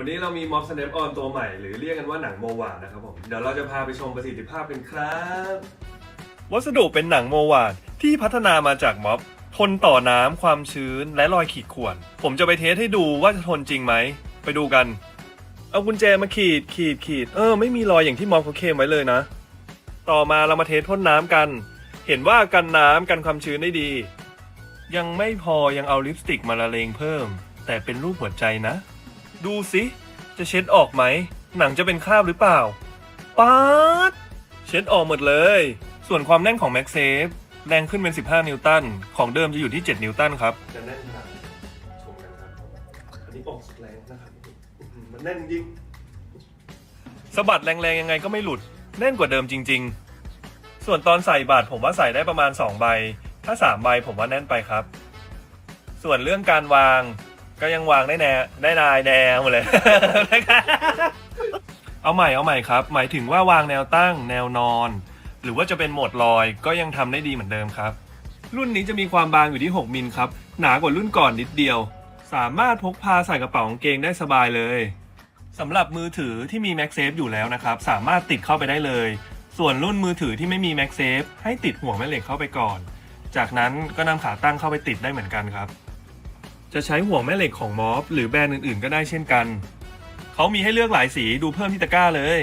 วันนี้เรามี Mob Snap On ตัวใหม่หรือเรียกกันว่าหนังโมวานะครับผม เดี๋ยวเราจะพาไปชมประสิทธิภาพกันครับวัสดุเป็นหนังโมวาดที่พัฒนามาจากม็อบทนต่อน้ำความชื้นและรอยขีดข่วน ผมจะไปเทสให้ดูว่าจะทนจริงไหม ไปดูกัน เอากุญแจมาขีดขีดขีด เออ ไม่มีรอยอย่างที่ม็อบเขาเคลมไว้เลยนะ ต่อมาเรามาเทสพ่นน้ำกัน เห็นว่ากันน้ำกันความชื้นได้ดี ยังไม่พอยังเอาลิปสติกมาละเลงเพิ่ม แต่เป็นรูปหัวใจนะ ดูสิจะเช็ดออกไหม หนังจะเป็นคราบหรือเปล่าป๊าดเช็ดออกหมดเลย ส่วนความแน่นของ m a x s a f e แรงขึ้นเป็น 15 นิวตัน ของเดิมจะอยู่ที่ 7 นิวตันครับ จะแน่นขนาดไหนชมกันครับ อันนี้ออกสุดแรงนะครับอื้อหือมันแน่นจริงสะบัดแรงๆยังไงก็ไม่หลุด แน่นกว่าเดิมจริง ๆ ส่วนตอนใส่บาทผมว่าใส่ได้ประมาณ 2 ใบ ถ้า 3 ใบผมว่าแน่นไปครับ ส่วนเรื่องการวาง ก็ยังวางได้แน่ได้นายแนวหมดเลย เอาใหม่เอาใหม่ครับ หมายถึงว่าวางแนวตั้งแนวนอน หรือว่าจะเป็นโหมดลอยก็ยังทำได้ดีเหมือนเดิมครับ รุ่นนี้จะมีความบางอยู่ที่ 6 มิลครับ หนากว่ารุ่นก่อนนิดเดียว สามารถพกพาใส่กระเป๋ากางเกงได้สบายเลยสำหรับมือถือที่มี MagSafe อยู่แล้วนะครับ สามารถติดเข้าไปได้เลย ส่วนรุ่นมือถือที่ไม่มี MagSafe ให้ติดหัวแม่เหล็กเข้าไปก่อน จากนั้นก็นำขาตั้งเข้าไปติดได้เหมือนกันครับ จะใช้ห่วงแม่เหล็กของมอฟหรือแบรนด์อื่นๆ ก็ได้เช่นกัน เขามีให้เลือกหลายสีดูเพิ่มที่ตะกร้าเลย